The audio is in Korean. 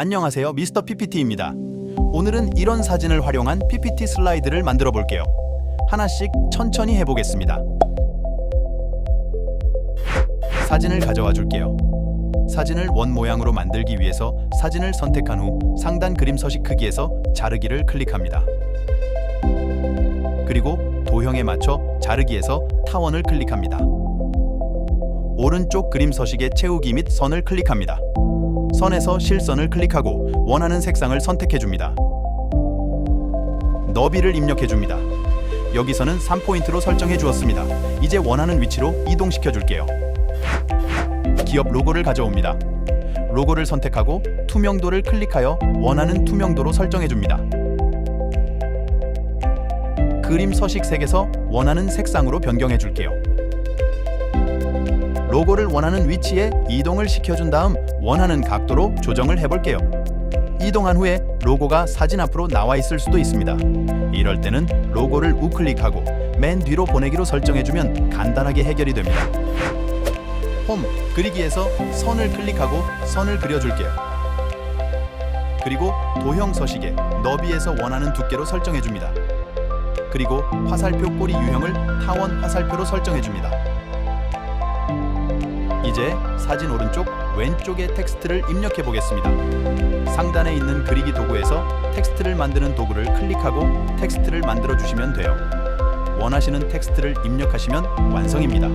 안녕하세요. 미스터 PPT입니다. 오늘은 이런 사진을 활용한 PPT 슬라이드를 만들어 볼게요. 하나씩 천천히 해보겠습니다. 사진을 가져와 줄게요. 사진을 원 모양으로 만들기 위해서 사진을 선택한 후 상단 그림 서식 크기에서 자르기를 클릭합니다. 그리고 도형에 맞춰 자르기에서 타원을 클릭합니다. 오른쪽 그림 서식의 채우기 및 선을 클릭합니다. 선에서 실선을 클릭하고 원하는 색상을 선택해 줍니다. 너비를 입력해 줍니다. 여기서는 3포인트로 설정해 주었습니다. 이제 원하는 위치로 이동시켜 줄게요. 기업 로고를 가져옵니다. 로고를 선택하고 투명도를 클릭하여 원하는 투명도로 설정해 줍니다. 그림 서식 색에서 원하는 색상으로 변경해 줄게요. 로고를 원하는 위치에 이동을 시켜준 다음 원하는 각도로 조정을 해볼게요. 이동한 후에 로고가 사진 앞으로 나와 있을 수도 있습니다. 이럴 때는 로고를 우클릭하고 맨 뒤로 보내기로 설정해주면 간단하게 해결이 됩니다. 홈 그리기에서 선을 클릭하고 선을 그려줄게요. 그리고 도형 서식에 너비에서 원하는 두께로 설정해줍니다. 그리고 화살표 꼬리 유형을 타원 화살표로 설정해줍니다. 이제 사진 오른쪽 왼쪽에 텍스트를 입력해 보겠습니다. 상단에 있는 그리기 도구에서 텍스트를 만드는 도구를 클릭하고 텍스트를 만들어 주시면 돼요. 원하시는 텍스트를 입력하시면 완성입니다.